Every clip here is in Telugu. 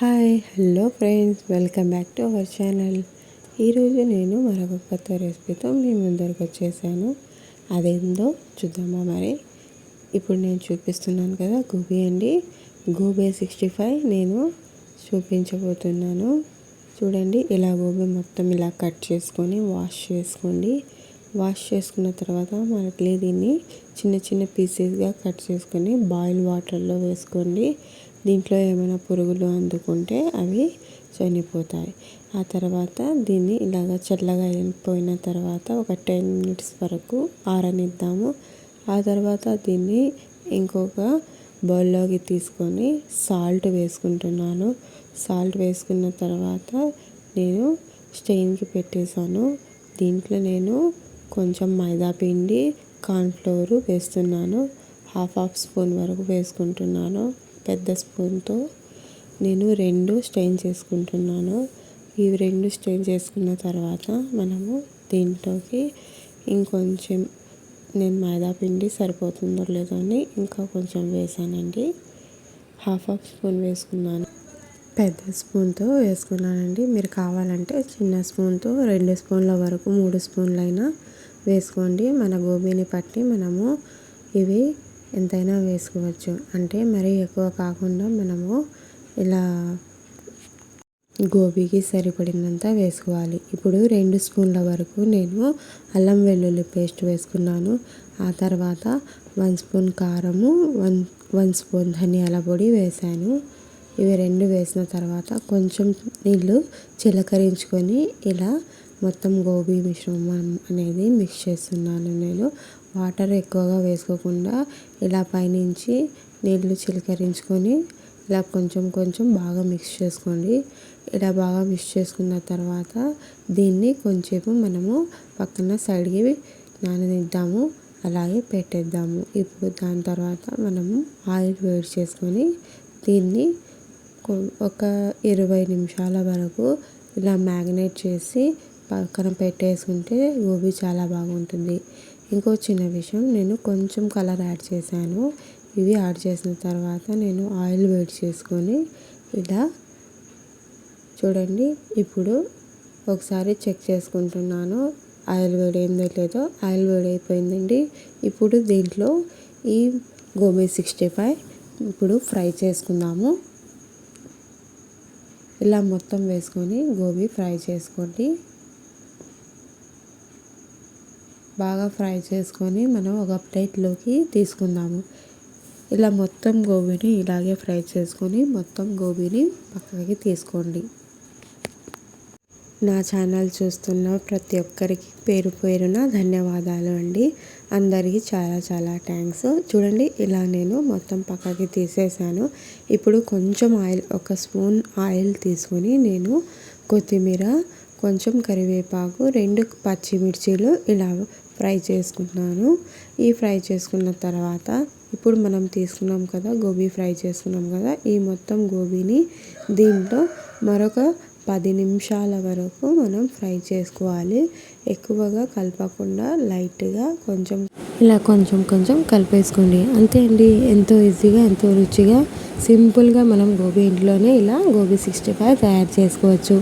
Hi hello friends welcome back to our channel. ఈరోజు నేను మరొక కొత్త రెసిపీతో మీ ముందరకు వచ్చేసాను. అదేందో చూద్దామా మరి? ఇప్పుడు నేను చూపిస్తున్నాను కదా గోబీ అండి. గోబీ సిక్స్టీ ఫైవ్ నేను చూపించబోతున్నాను. చూడండి ఇలా గోబీ మొత్తం ఇలా కట్ చేసుకొని వాష్ చేసుకోండి. వాష్ చేసుకున్న తర్వాత మనకి దీన్ని చిన్న చిన్న పీసెస్గా కట్ చేసుకొని బాయిల్ వాటర్లో వేసుకోండి. దీంట్లో ఏమైనా పురుగులు అందుకుంటే అవి చనిపోతాయి. ఆ తర్వాత దీన్ని ఇలాగ చల్లగా అయిపోయిన తర్వాత ఒక టెన్ మినిట్స్ వరకు ఆరనిద్దాము. ఆ తర్వాత దీన్ని ఇంకొక బౌల్లోకి తీసుకొని సాల్ట్ వేసుకుంటున్నాను. సాల్ట్ వేసుకున్న తర్వాత నేను స్టెయిన్కి పెట్టేశాను. దీంట్లో నేను కొంచెం మైదా పిండి కార్న్ఫ్లోర్ వేస్తున్నాను. హాఫ్ హాఫ్ స్పూన్ వరకు వేసుకుంటున్నాను. పెద్ద స్పూన్తో నేను రెండు స్ట్రెయిన్ చేసుకుంటున్నాను. ఇవి రెండు స్ట్రెయిన్ చేసుకున్న తర్వాత మనము దీంట్లోకి ఇంకొంచెం నేను మైదా పిండి సరిపోతుందో లేదో అని ఇంకా కొంచెం వేసానండి. హాఫ్ హాఫ్ స్పూన్ వేసుకున్నాను. పెద్ద స్పూన్తో వేసుకున్నానండి. మీరు కావాలంటే చిన్న స్పూన్తో రెండు స్పూన్ల వరకు మూడు స్పూన్లైనా వేసుకోండి. మన గోబీని పట్టి మనము ఇవి ఎంతైనా వేసుకోవచ్చు. అంటే మరీ ఎక్కువ కాకుండా మనము ఇలా గోబీకి సరిపడినంత వేసుకోవాలి. ఇప్పుడు రెండు స్పూన్ల వరకు నేను అల్లం వెల్లుల్లి పేస్ట్ వేసుకున్నాను. ఆ తర్వాత వన్ స్పూన్ కారము వన్ వన్ స్పూన్ ధనియాల పొడి వేసాను. ఇవి రెండు వేసిన తర్వాత కొంచెం నీళ్ళు చిలకరించుకొని ఇలా మొత్తం గోబీ మిశ్రమం అనేది మిక్స్ చేస్తున్నాను నేను. వాటర్ ఎక్కువగా వేసుకోకుండా ఇలా పైనుంచి నీళ్ళు చిలకరించుకొని ఇలా కొంచెం కొంచెం బాగా మిక్స్ చేసుకోండి. ఇలా బాగా మిక్స్ చేసుకున్న తర్వాత దీన్ని కొంచెంసేపు మనము పక్కన సైడ్కి నాననిద్దాము. అలాగే పెట్టేద్దాము. ఇప్పుడు దాని తర్వాత మనము ఆయిల్ వేడి చేసుకొని దీన్ని ఒక ఇరవై నిమిషాల వరకు ఇలా మ్యాగ్నేట్ చేసి పక్కన పెట్టేసుకుంటే గోబీ చాలా బాగుంటుంది. ఇంకో చిన్న విషయం నేను కొంచెం కలర్ యాడ్ చేశాను. ఇవి యాడ్ చేసిన తర్వాత నేను ఆయిల్ వేడి చేసుకొని ఇలా చూడండి ఇప్పుడు ఒకసారి చెక్ చేసుకుంటున్నాను ఆయిల్ వేడైందో లేదో. ఆయిల్ వేడైపోయిందండి. ఇప్పుడు దీంట్లో ఈ గోబీ సిక్స్టీ ఫైవ్ ఇప్పుడు ఫ్రై చేసుకుందాము. ఇలా మొత్తం వేసుకొని గోబీ ఫ్రై చేసుకోండి. బాగా ఫ్రై చేసుకొని మనం ఒక ప్లేట్లోకి తీసుకుందాము. ఇలా మొత్తం గోబీని ఇలాగే ఫ్రై చేసుకొని మొత్తం గోబీని పక్కకి తీసుకోండి. నా ఛానల్ చూస్తున్న ప్రతి ఒక్కరికి పేరు పేరున ధన్యవాదాలు అండి. అందరికీ చాలా చాలా థ్యాంక్స్. చూడండి ఇలా నేను మొత్తం పక్కకి తీసేసాను. ఇప్పుడు కొంచెం ఆయిల్ ఒక స్పూన్ ఆయిల్ తీసుకొని నేను కొత్తిమీర కొంచెం కరివేపాకు రెండు పచ్చిమిర్చీలు ఇలా ఫ్రై చేసుకున్నాను ఈ ఫ్రై చేసుకున్న తర్వాత ఇప్పుడు మనం తీసుకున్నాం కదా గోబీ ఫ్రై చేసుకున్నాం కదా ఈ మొత్తం గోబీని దీంట్లో మరొక పది నిమిషాల వరకు మనం ఫ్రై చేసుకోవాలి. ఎక్కువగా కలపకుండా లైట్గా కొంచెం ఇలా కొంచెం కొంచెం కలిపేసుకోండి. అంతే అండి. ఎంతో ఈజీగా ఎంతో రుచిగా సింపుల్గా మనం గోబీ ఇంట్లోనే ఇలా గోబీ సిక్స్టీ ఫైవ్ తయారు చేసుకోవచ్చు.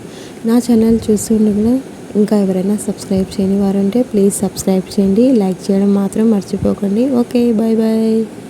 నా ఛానల్ చూస్తుండగా ఇంకా ఎవరైనా సబ్స్క్రైబ్ చేయని వారు ఉంటే ప్లీజ్ సబ్స్క్రైబ్ చేయండి. లైక్ చేయడం మాత్రం మర్చిపోకండి. Okay bye bye